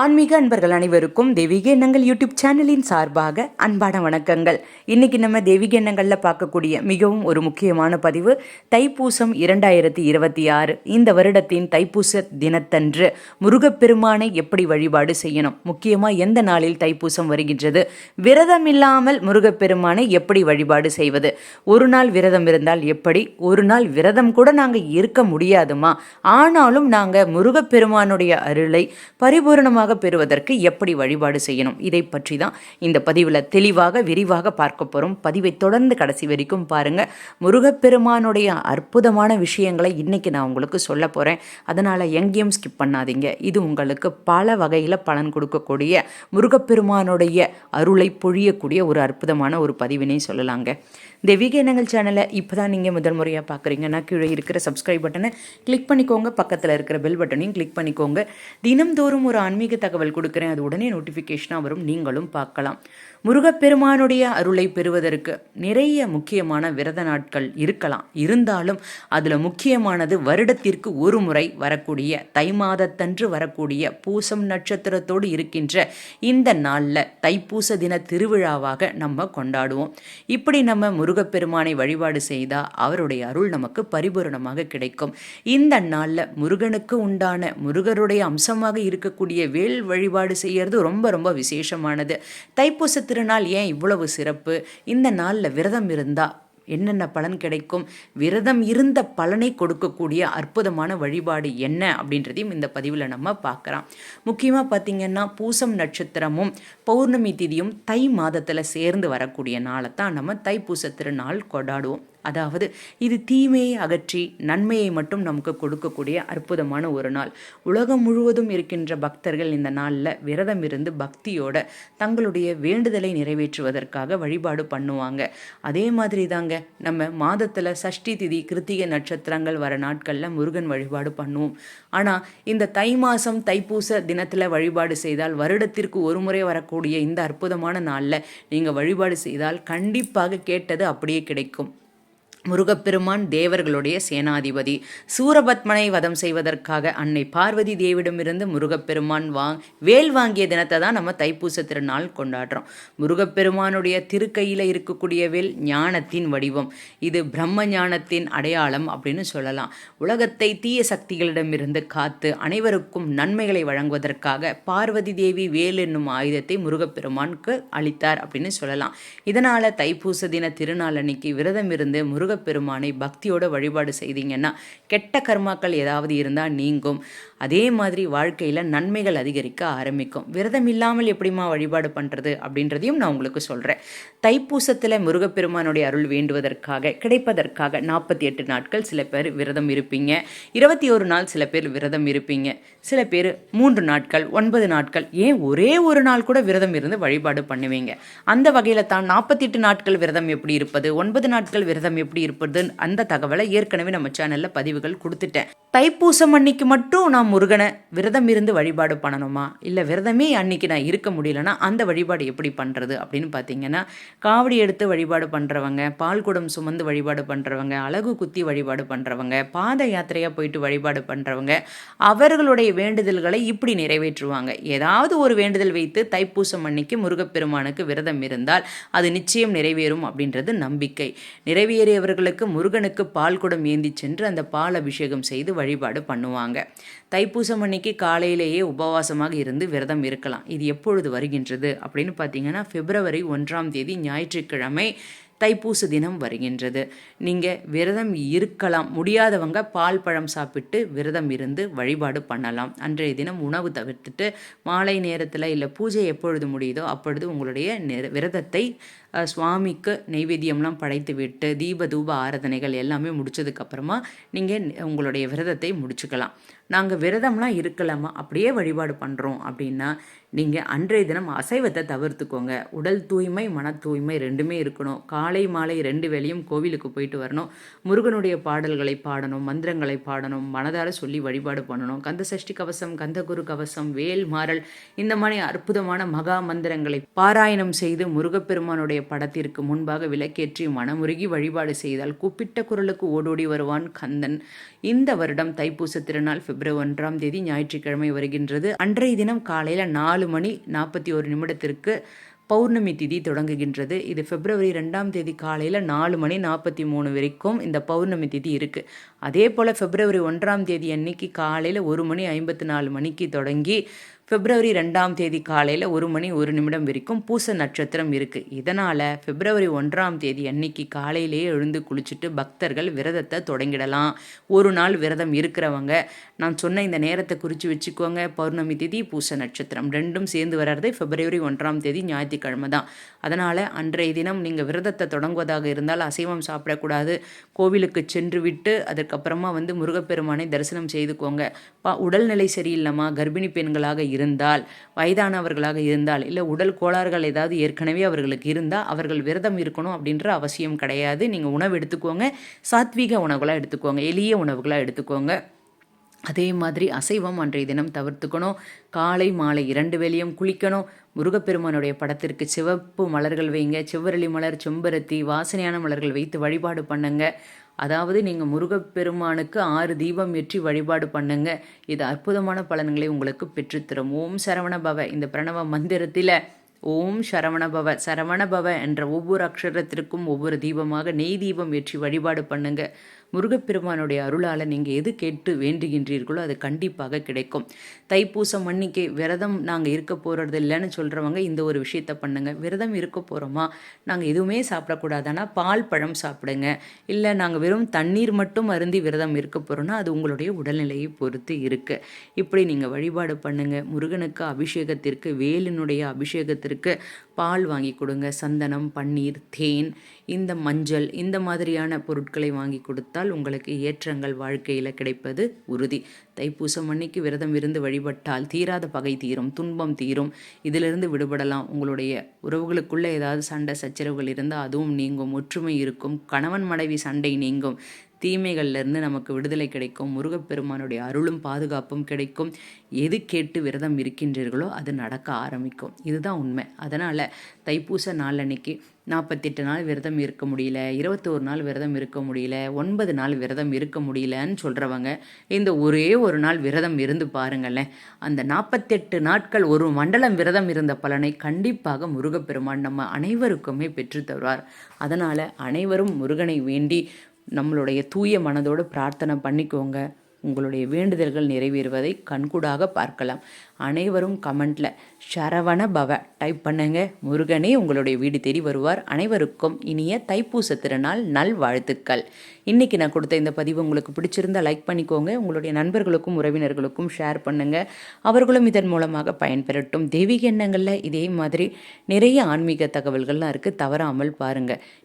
ஆன்மீக அன்பர்கள் அனைவருக்கும் தெய்வீக எண்ணங்கள் யூடியூப் சேனலின் சார்பாக அன்பான வணக்கங்கள். இன்னைக்கு நம்ம தெய்வீக எண்ணங்களில் பார்க்கக்கூடிய மிகவும் ஒரு முக்கியமான பதிவு தைப்பூசம் இரண்டாயிரத்தி இருபத்தி ஆறு. இந்த வருடத்தின் தைப்பூச தினத்தன்று முருகப்பெருமானை எப்படி வழிபாடு செய்யணும்? முக்கியமாக எந்த நாளில் தைப்பூசம் வருகின்றது? விரதம் இல்லாமல் முருகப்பெருமானை எப்படி வழிபாடு செய்வது? ஒரு நாள் விரதம் இருந்தால் எப்படி? ஒரு நாள் விரதம் கூட நாங்கள் இருக்க முடியாதுமா? ஆனாலும் நாங்கள் முருகப்பெருமானுடைய அருளை பரிபூரணமாக பெறுவதற்கு எப்படி வழிபாடு செய்யணும்? இதை பற்றி தான் இந்த பதிவில் தெளிவாக விரிவாக பார்க்க போகிறோம் பதிவை தொடர்ந்து கடைசி வரைக்கும் பாருங்கள் முருகப்பெருமானுடைய அற்புதமான விஷயங்களை இன்னைக்கு நான் உங்களுக்கு சொல்ல போகிறேன் அதனால் எங்கேயும் ஸ்கிப் பண்ணாதீங்க. இது உங்களுக்கு பல வகையில் பலன் கொடுக்கக்கூடிய முருகப்பெருமானுடைய அருளை பொழியக்கூடிய ஒரு அற்புதமான ஒரு பதிவினை சொல்லலாங்க. தெய்வீக எண்ணங்கள் சேனலை இப்போ தான் நீங்கள் முதல் முறையாக பார்க்குறீங்கன்னா கீழே இருக்கிற சப்ஸ்கிரைப் பட்டனை கிளிக் பண்ணிக்கோங்க. பக்கத்தில் இருக்கிற பெல் பட்டனையும் கிளிக் பண்ணிக்கோங்க. தினம்தோறும் ஒரு ஆன்மீக தகவல் கொடுக்குறேன். அது உடனே நோட்டிஃபிகேஷனாக வரும். நீங்களும் பார்க்கலாம். முருகப்பெருமானுடைய அருளை பெறுவதற்கு நிறைய முக்கியமான விரத நாட்கள் இருக்கலாம். இருந்தாலும் அதில் முக்கியமானது வருடத்திற்கு ஒரு முறை வரக்கூடிய தை மாதத்தன்று வரக்கூடிய பூசம் நட்சத்திரத்தோடு இருக்கின்ற இந்த நாளில் தைப்பூச தின திருவிழாவாக நம்ம கொண்டாடுவோம். இப்படி நம்ம முருகப்பெருமானை வழிபாடு செய்தால் அவருடைய அருள் நமக்கு பரிபூரணமாக கிடைக்கும். இந்த நாளில் முருகனுக்கு உண்டான முருகருடைய அம்சமாக இருக்கக்கூடிய வேல் வழிபாடு செய்யறது ரொம்ப ரொம்ப விசேஷமானது. தைப்பூச திருநாள் ஏன் இவ்வளவு சிறப்பு? இந்த நாளில் விரதம் இருந்தால் என்னென்ன பலன் கிடைக்கும்? விரதம் இருந்த பலனை கொடுக்கக்கூடிய அற்புதமான வழிபாடு என்ன? அப்படின்றதையும் இந்த பதிவில் நம்ம பார்க்குறோம் முக்கியமாக பார்த்திங்கன்னா பூசம் நட்சத்திரமும் பௌர்ணமி திதியும் தை மாதத்தில் சேர்ந்து வரக்கூடிய நாளை தான் நம்ம தைப்பூச திருநாள் கொண்டாடுவோம். அதாவது இது தீமையை அகற்றி நன்மையை மட்டும் நமக்கு கொடுக்கக்கூடிய அற்புதமான ஒரு நாள். உலகம் முழுவதும் இருக்கின்ற பக்தர்கள் இந்த நாளில் விரதம் இருந்து பக்தியோட தங்களுடைய வேண்டுதலை நிறைவேற்றுவதற்காக வழிபாடு பண்ணுவாங்க. அதே மாதிரி தாங்க நம்ம மாதத்தில் சஷ்டி திதி கிருத்திகை நட்சத்திரங்கள் வர நாட்களில் முருகன் வழிபாடு பண்ணுவோம். ஆனால் இந்த தை மாதம் தைப்பூச தினத்தில் வழிபாடு செய்தால் வருடத்திற்கு ஒரு முறை வரக்கூடிய இந்த அற்புதமான நாளில் நீங்கள் வழிபாடு செய்தால் கண்டிப்பாக கேட்டது அப்படியே கிடைக்கும். முருகப்பெருமான் தேவர்களுடைய சேனாதிபதி. சூரபத்மனை வதம் செய்வதற்காக அன்னை பார்வதி தேவிடமிருந்து முருகப்பெருமான் வாங் வேல் வாங்கிய தினத்தை தான் நம்ம தைப்பூச திருநாள் கொண்டாடுறோம். முருகப்பெருமானுடைய திருக்கையில் இருக்கக்கூடிய வேல் ஞானத்தின் வடிவம். இது பிரம்ம ஞானத்தின் அடையாளம் அப்படின்னு சொல்லலாம். உலகத்தை தீய சக்திகளிடமிருந்து காத்து அனைவருக்கும் நன்மைகளை வழங்குவதற்காக பார்வதி தேவி வேல் என்னும் ஆயுதத்தை முருகப்பெருமானுக்கு அளித்தார் அப்படின்னு சொல்லலாம். இதனால் தைப்பூச தின திருநாள் அன்னைக்கு விரதம் இருந்து முருக முருகப்பெருமானை பக்தியோட வழிபாடு செய்தீங்கன்னா கெட்ட கர்மாக்கள் ஏதாவது இருந்தால் நீங்கும். அதே மாதிரி வாழ்க்கையில் நன்மைகள் அதிகரிக்க ஆரம்பிக்கும். விரதம் இல்லாமல் எப்படிமா வழிபாடு பண்ணுறது அப்படின்றதையும் நான் உங்களுக்கு சொல்கிறேன் தைப்பூசத்தில் முருகப்பெருமானுடைய அருள் வேண்டுவதற்காக கிடைப்பதற்காக நாற்பத்தி எட்டு நாட்கள் சில பேர் விரதம் இருப்பீங்க. இருபத்தி ஒரு நாள் சில பேர் விரதம் இருப்பீங்க. சில பேர் மூன்று நாட்கள் ஒன்பது நாட்கள் ஏன் ஒரே ஒரு நாள் கூட விரதம் இருந்து வழிபாடு பண்ணுவீங்க? அந்த வகையில் தான் நாற்பத்தி எட்டு நாட்கள் விரதம் எப்படி இருப்பது ஒன்பது நாட்கள் விரதம் எப்படி இருப்பது அந்த தகவலை ஏற்கனவே நம்ம சேனலில் பதிவுகள் கொடுத்துட்டேன். தைப்பூசம் அன்னைக்கு மட்டும் நான் முருகனை விரதம் இருந்து வழிபாடு பண்ணணுமா? இல்லை விரதமே அன்னைக்கு நான் இருக்க முடியலன்னா அந்த வழிபாடு எப்படி பண்ணுறது அப்படின்னு பார்த்தீங்கன்னா காவடி எடுத்து வழிபாடு பண்ணுறவங்க பால் குடம் சுமந்து வழிபாடு பண்ணுறவங்க அழகு குத்தி வழிபாடு பண்ணுறவங்க பாத யாத்திரையாக போயிட்டு வழிபாடு பண்ணுறவங்க அவர்களுடைய வேண்டுதல்களை இப்படி நிறைவேற்றுவாங்க. ஏதாவது ஒரு வேண்டுதல் வைத்து தைப்பூசம் அன்னைக்கு முருகப்பெருமானுக்கு விரதம் இருந்தால் அது நிச்சயம் நிறைவேறும் அப்படின்றது நம்பிக்கை. நிறைவேறியவர்களுக்கு முருகனுக்கு பால் குடம் ஏந்தி சென்று அந்த பால் அபிஷேகம் செய்து வழிபாடு பண்ணுவாங்க. தைப்பூசம் அன்னைக்கு காலையிலேயே உபவாசமாக இருந்து விரதம் இருக்கலாம். இது எப்பொழுது வருகின்றது அப்படின்னு பார்த்தீங்கன்னா பிப்ரவரி ஒன்றாம் தேதி ஞாயிற்றுக்கிழமை தைப்பூச தினம் வருகின்றது. நீங்கள் விரதம் இருக்கலாம். முடியாதவங்க பால் பழம் சாப்பிட்டு விரதம் இருந்து வழிபாடு பண்ணலாம். அன்றைய தினம் உணவு தவிர்த்துட்டு மாலை நேரத்தில் இல்லை பூஜை எப்பொழுது முடியுதோ அப்பொழுது உங்களுடைய விரதத்தை சுவாமிக்கு நைவேத்தியம்லாம் படைத்து விட்டு தீப தூப ஆராதனைகள் எல்லாமே முடிச்சதுக்கப்புறமா நீங்கள் உங்களுடைய விரதத்தை முடிச்சுக்கலாம். நாங்கள் விரதம்லாம் இருக்கலாமா? அப்படியே வழிபாடு பண்ணுறோம் அப்படின்னா நீங்கள் அன்றைய தினம் அசைவத்தை தவிர்த்துக்கோங்க. உடல் தூய்மை மன தூய்மை ரெண்டுமே இருக்கணும். காலை மாலை ரெண்டு வேளையும் கோவிலுக்கு போயிட்டு வரணும். முருகனுடைய பாடல்களை பாடணும் மந்திரங்களை பாடணும் மனதார சொல்லி வழிபாடு பண்ணணும். கந்த சஷ்டி கவசம் கந்தகுரு கவசம் வேல் மாறல் இந்த மாதிரி அற்புதமான மகா மந்திரங்களை பாராயணம் செய்து முருகப்பெருமானுடைய படத்திற்கு முன்பாக விளக்கேற்றி மனமுருகி வழிபாடு செய்தால் கூப்பிட்ட குரலுக்கு ஓடோடி வருவான் கந்தன். இந்த வருடம் தைப்பூச திருநாள் பிப்ரவரி ஒன்றாம் தேதி ஞாயிற்றுக்கிழமை வருகின்றது. அன்றைய தினம் காலையில் நாலு மணி நாற்பத்தி ஒரு நிமிடத்திற்கு பௌர்ணமி திதி தொடங்குகின்றது. இது பிப்ரவரி ரெண்டாம் தேதி காலையில் நாலு மணி நாற்பத்தி மூணு வரைக்கும் இந்த பௌர்ணமி திதி இருக்குது அதே போல் பிப்ரவரி ஒன்றாம் தேதி அன்னைக்கு காலையில் ஒரு மணி ஐம்பத்தி நாலு மணிக்கு தொடங்கி பிப்ரவரி ரெண்டாம் தேதி காலையில் ஒரு மணி ஒரு நிமிடம் வரைக்கும் பூச நட்சத்திரம் இருக்குது இதனால் பிப்ரவரி ஒன்றாம் தேதி அன்னைக்கு காலையிலேயே எழுந்து குளிச்சுட்டு பக்தர்கள் விரதத்தை தொடங்கிடலாம். ஒரு நாள் விரதம் இருக்கிறவங்க நான் சொன்ன இந்த நேரத்தை குறித்து வச்சுக்கோங்க. பௌர்ணமி தேதி பூச நட்சத்திரம் ரெண்டும் சேர்ந்து வர்றது பிப்ரவரி ஒன்றாம் தேதி ஞாயிற்றுக்கிழமை. தான் அதனால் அன்றைய தினம் நீங்கள் விரதத்தை தொடங்குவதாக இருந்தால் அசைவம் சாப்பிடக்கூடாது கோவிலுக்கு சென்று விட்டு அதுக்கப்புறமா வந்து முருகப்பெருமானை தரிசனம் செய்துக்கோங்க பா உடல்நிலை சரியில்லைம்மா கர்ப்பிணி பெண்களாக இருந்தால் வயதானவர்களாக இருந்தால் இல்லை உடல் கோளாறுகள் ஏதாவது ஏற்கனவே அவர்களுக்கு இருந்தால் அவர்கள் விரதம் இருக்கணும் அப்படின்ற அவசியம் கிடையாது நீங்கள் உணவு எடுத்துக்கோங்க சாத்வீக உணவுகளாக எடுத்துக்கோங்க எளிய உணவுகளாக எடுத்துக்கோங்க அதே மாதிரி அசைவம் அன்றைய தினம் தவிர்த்துக்கணும். காலை மாலை இரண்டு வேலையும் குளிக்கணும். முருகப்பெருமானுடைய படத்திற்கு சிவப்பு மலர்கள் வைங்க. செவ்வரளி மலர் செம்பருத்தி வாசனையான மலர்கள் வைத்து வழிபாடு பண்ணுங்க. அதாவது நீங்கள் முருகப்பெருமானுக்கு ஆறு தீபம் ஏற்றி வழிபாடு பண்ணுங்க. இது அற்புதமான பலன்களை உங்களுக்கு பெற்றுத்தரும். ஓம் சரவண பவ. இந்த பிரணவ மந்திரத்தில் ஓம் சரவணபவ சரவணபவ என்ற ஒவ்வொரு அக்ஷரத்திற்கும் ஒவ்வொரு தீபமாக நெய் தீபம் ஏற்றி வழிபாடு பண்ணுங்கள் முருகப்பெருமானுடைய அருளால் நீங்கள் எது கேட்டு வேண்டுகின்றீர்களோ அது கண்டிப்பாக கிடைக்கும். தைப்பூசம் மன்னிக்கை விரதம் நாங்கள் இருக்க போகிறது இல்லைன்னு சொல்கிறவங்க இந்த ஒரு விஷயத்த பண்ணுங்கள் விரதம் இருக்க போகிறோமா நாங்கள் எதுவுமே சாப்பிடக்கூடாதுன்னா பால் பழம் சாப்பிடுங்க. இல்லை நாங்கள் வெறும் தண்ணீர் மட்டும் அருந்தி விரதம் இருக்க போகிறோன்னா அது உங்களுடைய உடல்நிலையை பொறுத்து இருக்குது இப்படி நீங்கள் வழிபாடு பண்ணுங்கள் முருகனுக்கு அபிஷேகத்திற்கு வேலினுடைய அபிஷேகத்திற்கு பால் வாங்கி கொடுங்க. சந்தனம் பன்னீர் தேன் இந்த மஞ்சள் இந்த மாதிரியான பொருட்களை வாங்கி வைத்தால் உங்களுக்கு ஏற்றங்கள் வாழ்க்கையில் கிடைப்பது உறுதி. தைப்பூசம் அன்னைக்கு விரதம் இருந்து வழிபட்டால் தீராத பகை தீரும் துன்பம் தீரும். இதிலிருந்து விடுபடலாம். உங்களுடைய உறவுகளுக்குள்ளே ஏதாவது சண்டை சச்சரவுகள் இருந்தால் அதுவும் நீங்கும். ஒற்றுமை இருக்கும். கணவன் மனைவி சண்டை நீங்கும். தீமைகள்லேருந்து நமக்கு விடுதலை கிடைக்கும். முருகப்பெருமானுடைய அருளும் பாதுகாப்பும் கிடைக்கும். எது கேட்டு விரதம் இருக்கின்றீர்களோ அது நடக்க ஆரம்பிக்கும். இதுதான் உண்மை. அதனால் தைப்பூச நாள் அன்னைக்கு நாற்பத்தெட்டு நாள் விரதம் இருக்க முடியல இருபத்தோரு நாள் விரதம் இருக்க முடியல ஒன்பது நாள் விரதம் இருக்க முடியலன்னு சொல்கிறவங்க இந்த ஒரே ஒரு நாள் விரதம் இருந்து பாருங்களேன். அந்த நாற்பத்தெட்டு நாட்கள் ஒரு மண்டலம் விரதம் இருந்த பலனை கண்டிப்பாக முருகப்பெருமான் நம்ம அனைவருக்குமே பெற்று தருவார். அதனால் அனைவரும் முருகனை வேண்டி நம்மளுடைய தூய மனதோடு பிரார்த்தனை பண்ணிக்கோங்க. உங்களுடைய வேண்டுதல்கள் நிறைவேறுவதை கண்கூடாக பார்க்கலாம். அனைவரும் கமெண்டில் சரவண பவ டைப் பண்ணுங்க. முருகனே உங்களுடைய வீடு தேடி வருவார். அனைவருக்கும் இனிய தைப்பூச திருநாள் நல் வாழ்த்துக்கள் இன்றைக்கி நான் கொடுத்த இந்த பதிவு உங்களுக்கு பிடிச்சிருந்தா லைக் பண்ணிக்கோங்க. உங்களுடைய நண்பர்களுக்கும் உறவினர்களுக்கும் ஷேர் பண்ணுங்க. அவர்களும் இதன் மூலமாக பயன்பெறட்டும். தெய்வீக எண்ணங்களில் இதே மாதிரி நிறைய ஆன்மீக தகவல்கள்லாம் இருக்குது தவறாமல் பாருங்கள்